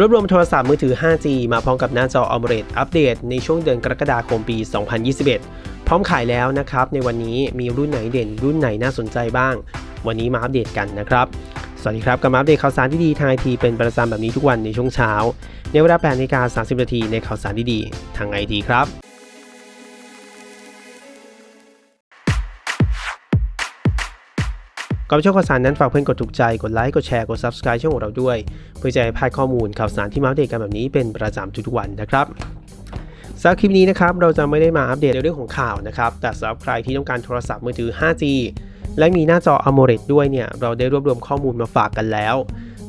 รวบรวมโทรศัพท์มือถือ 5G มาพร้อมกับหน้าจอ AMOLED อัปเดตในช่วงเดือนกรกฎาคมปี 2021 พร้อมขายแล้วนะครับ ในวันนี้มีรุ่นไหนเด่นรุ่นไหนน่าสนใจบ้าง วันนี้มาอัปเดตกันนะครับ สวัสดีครับกับมาอัปเดตข่าวสารที่ดีทางไอทีเป็นประจำแบบนี้ทุกวันในช่วงเช้า ในเวลา8นาฬิกา30นาทีในข่าวสารที่ดีทางไอทีครับ ก่อนไปชมข่าวสารนั้นฝากเพื่อนกดถูกใจ กดไลค์ กดแชร์ กด subscribe ช่องของเราด้วย เพื่อจะให้พลาดข้อมูลข่าวสารที่มาอัปเดตกันแบบนี้เป็นประจำทุกๆวันนะครับสำหรับคลิปนี้นะครับเราจะไม่ได้มาอัปเดตในเรื่องของข่าวนะครับ แต่สำหรับใครที่ต้องการโทรศัพท์มือถือ 5G และมีหน้าจอ AMOLED ด้วยเนี่ยเราได้รวบรวมข้อมูลมาฝากกันแล้ว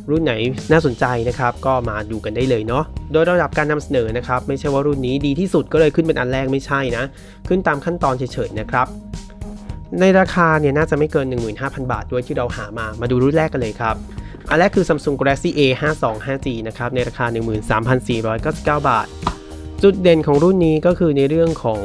รุ่นไหนน่าสนใจนะครับก็มาดูกันได้เลยเนาะโดยระดับการนำเสนอนะครับไม่ใช่ว่ารุ่นนี้ดีที่สุดก็เลยขึ้นเป็นอันแรกไม่ใช่นะ ขึ้นตามขั้นตอนเฉยๆนะครับ ในราคาเนี่ยน่าจะไม่เกิน 15,000 บาทด้วยที่เราหามา มาดูรุ่นแรกกันเลยครับ อันแรกคือ Samsung Galaxy A 5 2 5G นะครับในราคา 13,499 บาท จุดเด่นของรุ่นนี้ก็คือในเรื่องของ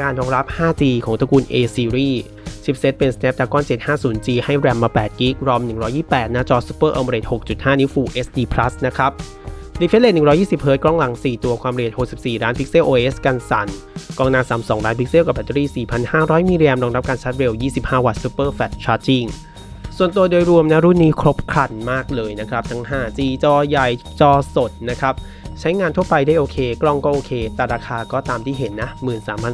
การรองรับ 5G ของตระกูล A Series ชิปเซตเป็น Snapdragon 750G ให้ RAM มา8 g b ROM 128 หน้าจอ Super AMOLED 6.5 นิ้ว Full HD Plus นะครับ Refresh Rate 120 Hz กล้องหลัง 4 ตัวความละเอียด 64 ล้านพิกเซล OS กันสั่น กล้องหน้า 32 ล้านพิกเซลกับแบตเตอรี่ 4,500 มิลลิแอมป์รองรับการชาร์จเร็ว 25 วัตต์ Super Fast Charging ส่วนตัวโดยรวมนะรุ่นนี้ครบครันมากเลยนะครับ ทั้ง 5G จอใหญ่จอสดนะครับ ใช้งานทั่วไปได้โอเค กล้องก็โอเค แต่ราคาก็ตามที่เห็นนะ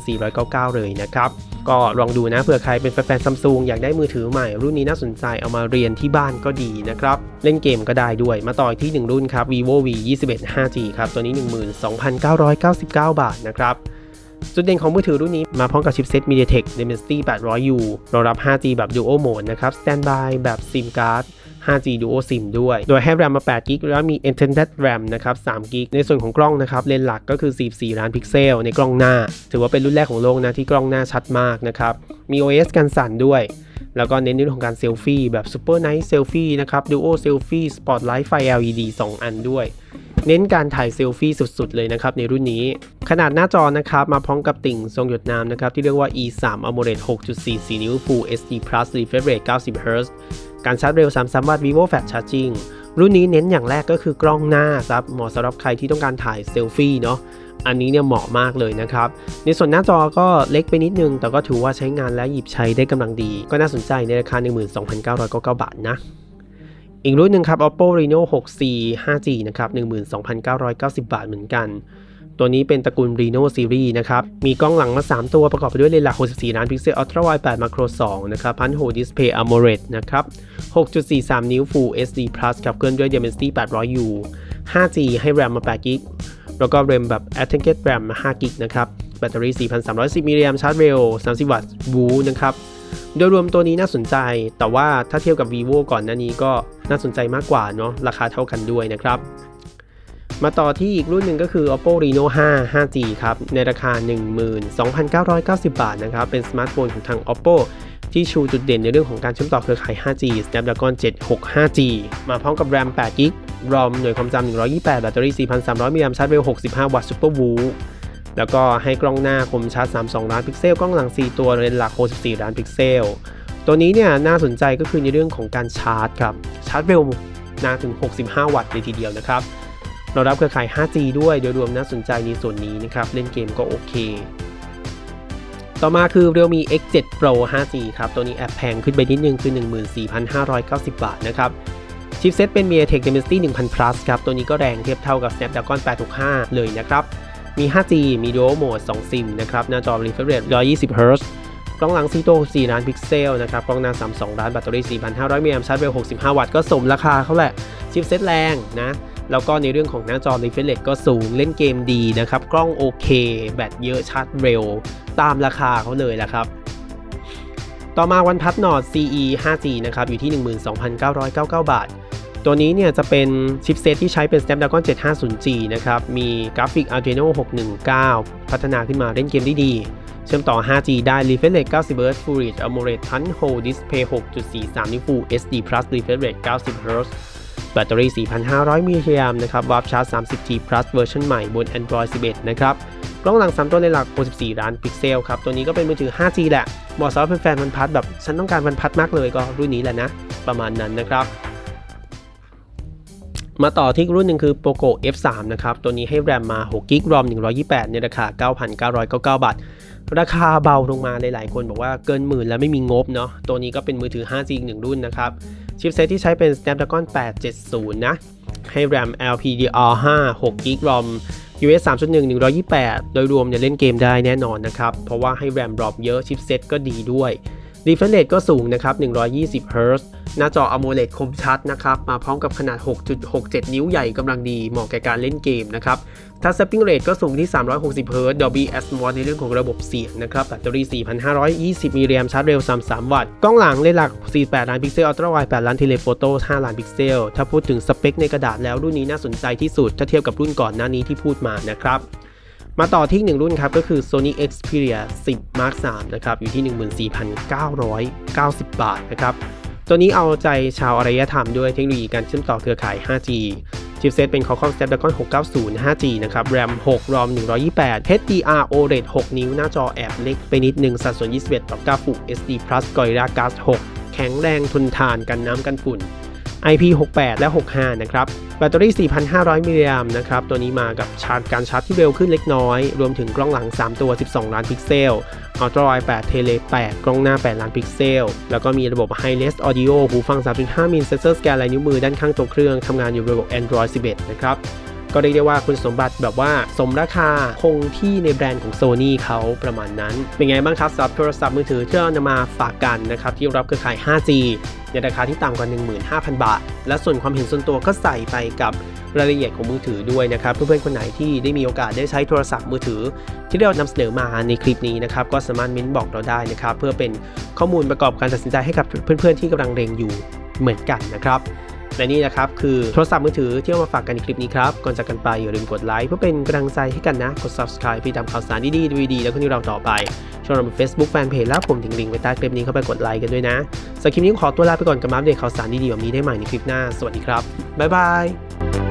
13,499 เลยนะครับ ก็ลองดูนะเผื่อใครเป็นแฟนซัมซุงอยากได้มือถือใหม่ รุ่นนี้น่าสนใจเอามาเรียนที่บ้านก็ดีนะครับ เล่นเกมก็ได้ด้วยมาต่ออีกที่ 1 รุ่นครับ vivo v 21 5g ครับตัวนี้ 12,999 บาทนะครับจุดเด่นของมือถือรุ่นนี้มาพร้อมกับชิปเซ็ต MediaTek Dimensity 800U รองรับ 5G แบบ Dual Mode นะครับ Standby แบบ SIM Card 5G Duo SIM ด้วย โดยให้ RAM มา8 g b แล้วมี Extended RAM นะครับ3 g b ในส่วนของกล้องนะครับเลนส์หลักก็คือ 44 ล้านพิกเซล ในกล้องหน้า ถือว่าเป็นรุ่นแรกของโลกนะที่กล้องหน้าชัดมากนะครับ มี OS กันสั่นด้วยแล้วก็เน้นในเรื่องของการเซลฟี่แบบ Super Night Selfie นะครับ Duo Selfie Spotlight ไฟ LED 2 อันด้วย เน้นการถ่ายเซลฟี่สุดๆ เลยนะครับในรุ่นนี้ ขนาดหน้าจอนะครับมาพร้อมกับติ่งทรงหยดน้ำนะครับที่เรียกว่า E3 AMOLED 6.44 นิ้ว Full HD Plus Refresh Rate 90 Hz การชาร์จเร็ว 33 วัตต์ Vivo Fast Charging รุ่นนี้เน้นอย่างแรกก็คือกล้องหน้าครับเหมาะสำหรับใครที่ต้องการถ่ายเซลฟี่เนาะอันนี้เนี่ยเหมาะมากเลยนะครับ ในส่วนหน้าจอก็เล็กไปนิดนึง แต่ก็ถือว่าใช้งานและหยิบใช้ได้กำลังดี ก็น่าสนใจในราคา 12,999 บาทนะ อีกรุ่นหนึ่งครับ Oppo Reno 6C 5G นะครับ12,990 บาทเหมือนกัน ตัวนี้เป็นตระกูล Reno Series นะครับ มีกล้องหลังมา 3 ตัวประกอบไปด้วยเลนส์หลัก 64 ล้านพิกเซล Ultra Wide 8 Macro 2 นะครับพันโห Display AMOLED นะครับ 6.43 นิ้ว Full HD Plus ขับเคลื่อนด้วย Dimensity 800U 5G ให้ RAM มา8 g b แล้วก็ RAM แบบ Authentic RAM 5 g b นะครับ แบตเตอรี่ 4,310มิลลิแอมชาร์จเร็ว 30 วัตต์ บูนะครับ โดยรวมตัวนี้น่าสนใจ แต่ว่าถ้าเทียบกับ vivo ก่อนหน้านี้ก็ น่าสนใจมากกว่าเนาะราคาเท่ากันด้วยนะครับมาต่อที่อีกรุ่นหนึ่งก็คือ oppo reno 5 5g ครับ ในราคา 12,990 บาทนะครับ เป็นสมาร์ทโฟนของทาง oppo ที่ชูจุดเด่นในเรื่องของการเชื่อมต่อเครือข่าย 5G Snapdragon 765G มาพร้อมกับ RAM 8 g b ROM หน่วยความจำ 128 แบตเตอรี่ 4,300 มิลลิแอมชาร์จเร็ว 65 วัตต์ Super w o แล้วก็ให้กล้องหน้าคมชัด 32 ล้านพิกเซล กล้องหลัง 4 ตัวเลนส์หลัก 64 ล้านพิกเซล ตัวนี้เนี่ยน่าสนใจก็คือในเรื่องของการชาร์จครับ ชาร์จเร็วนานถึง 65 วัตต์เลยทีเดียวนะครับเรารับเครือข่าย 5G ด้วยโดยรวมน่าสนใจในส่วนนี้นะครับ เล่นเกมก็โอเค ต่อมาคือ Realme X7 Pro 5G ครับ ตัวนี้แอบแพงขึ้นไปนิดนึงคือ 14,590 บาทนะครับ ชิปเซตเป็น MediaTek Dimensity 1000 Plus ครับ ตัวนี้ก็แรงเทียบเท่ากับ Snapdragon 865 เลยนะครับ มี 5G มี Dual Mode 2ซิมนะครับ หน้าจอ Refresh Rate 120 Hz กล้องหลัง4ตัว4ล้านพิกเซลนะครับ กล้องหน้า 32 ล้าน แบตเตอรี่ 4,500 มิลลิแอมชาร์จเร็ว65 วัตต์ ก็สมราคาเขาแหละ ชิปเซตแรงนะ แล้วก็ในเรื่องของหน้าจอ Refresh Rate ก็สูง เล่นเกมดีนะครับ กล้องโอเค แบตเยอะ ชาร์จเร็ว ตามราคาเขาเลยแหละครับต่อมาวันพัดนอ d CE 5G นะครับ อยู่ที่ 12,999 บาท ตัวนี้เนี่ยจะเป็นชิปเซตที่ใช้เป็น Snapdragon 750G นะครับ มีกราฟิก Adreno 619 พัฒนาขึ้นมาเล่นเกมได้ดี เชื่อมต่อ 5G ได้ Refresh Rate 90 Hz Full HD AMOLED Punch Hole Display 6.43 นิ้ว Full HD Plus Refresh Rate 90 Hz แบตเตอรี่ 4,500 มิลลิแอมนะครับวาร์ปชาร์จ 30G Plus เวอร์ชันใหม่บน Android 11 นะครับกล้องหลัง 3 ตัวในหลัก 64 ล้านพิกเซลครับ ตัวนี้ก็เป็นมือถือ 5G แหละเหมาะสำหรับแฟนๆวันพัดแบบ ฉันต้องการวันพัดมากเลยก็รุ่นนี้แหละนะ ประมาณนั้นนะครับ มาต่อที่รุ่นหนึ่งคือ POCO F3 นะครับ ตัวนี้ให้แรมมา6 g b ROM 128 ในราคา 9,999 บาท ราคาเบาลงมาหลายๆ คนบอกว่าเกินหมื่นแล้วไม่มีงบเนาะ ตัวนี้ก็เป็นมือถือ 5G อีกหนึ่งรุ่นนะครับ ชิปเซตที่ใช้เป็น Snapdragon 870 นะ ให้แรม LPDDR5 6 g b ROM US 3.1 128 โดยรวมเนี่ยเล่นเกมได้แน่นอนนะครับ เพราะว่าให้แรม ROM เยอะ ชิปเซตก็ดีด้วย refresh rate ก็สูงนะครับ 120 Hz หน้าจอ AMOLED คมชัดนะครับ มาพร้อมกับขนาด 6.67 นิ้วใหญ่กำลังดีเหมาะแก่การเล่นเกมนะครับ ทัชสปริงเรทก็สูงที่ 360 Hz Dolby Atmos ในเรื่องของระบบเสียงนะครับ แบตเตอรี่ 4,520มิลลิแอมชาร์จเร็ว 33 วัตต์ กล้องหลังเลนส์หลัก 48 ล้านพิกเซล อัลตร้าไวด์8ล้านเทเลโฟโต้ 5 ล้านพิกเซล ถ้าพูดถึงสเปคในกระดาษแล้วรุ่นนี้น่าสนใจที่สุด ถ้าเทียบกับรุ่นก่อนหน้านี้ที่พูดมานะครับ มาต่อที่อีกหนึ่งรุ่นครับก็คือ Sony Xperia 10 Mark 3นะครับอยู่ที่ 14,990 บาทนะครับตัวนี้เอาใจชาวอารยธรรมด้วยเทคโนโลยีการเชื่อมต่อเครือข่าย 5G ชิปเซตเป็น Qualcomm Snapdragon 690 5G นะครับ RAM 6 ROM 128 HDR OLED 6 นิ้ว หน้าจอแอบเล็กไปนิดนึง สัดส่วน 21 ต่อ9 Full HD Plus Gorilla Glass 6 แข็งแรงทนทานกันน้ำกันฝุ่น IP68 และ 65 นะครับ แบตเตอรี่ 4,500 มิลลิแอมป์นะครับ ตัวนี้มากับชาร์จการชาร์จที่เร็วขึ้นเล็กน้อย รวมถึงกล้องหลัง 3 ตัว 12 ล้านพิกเซล Ultra Wide 8 Tele 8 กล้องหน้า 8 ล้านพิกเซล แล้วก็มีระบบ Hi-Res Audio หูฟัง 3.5 มิลเซนเซอร์สแกนลายนิ้วมือด้านข้างตัวเครื่อง ทำงานอยู่ระบบ Android 11 นะครับ ก็เรียกได้ว่าคุณสมบัติแบบว่าสมราคาคงที่ในแบรนด์ของ Sony เขาประมาณนั้น เป็นไงบ้างครับสำหรับโทรศัพท์มือถือที่เรานำมาฝากกันนะครับที่รับเครือข่าย 5G ในราคาที่ต่ำกว่า 15,000 บาท และส่วนความเห็นส่วนตัวก็ใส่ไปกับรายละเอียดของมือถือด้วยนะครับ เพื่อนๆคนไหนที่ได้มีโอกาสได้ใช้โทรศัพท์มือถือ ที่เรานำเสนอมาในคลิปนี้นะครับ ก็สามารถเม้นบอกเราได้นะครับ เพื่อเป็นข้อมูลประกอบการตัดสินใจให้กับเพื่อนๆที่กำลังเล็งอยู่เหมือนกันนะครับ และนี่นะครับคือโทรศัพท์มือถือที่เอามาฝากกันในคลิปนี้ครับ ก่อนจากกันไปอย่าลืมกดไลค์เพื่อเป็นกำลังใจให้กันนะ กด subscribe เพื่อติดตามข่าวสารดีๆดีๆแล้วก็ที่เราต่อไปช่องเราเป็น Facebook Fanpage แล้วผมถิงลิงก์ไว้ใต้คลิปนี้เข้าไปกดไลค์กันด้วยนะสำหรับคลิปนี้ขอตัวลาไปก่อนกับมาอัปเดตข่าวสารดีๆแบบนี้ได้ใหม่ในคลิปหน้าสวัสดีครับบ๊ายบาย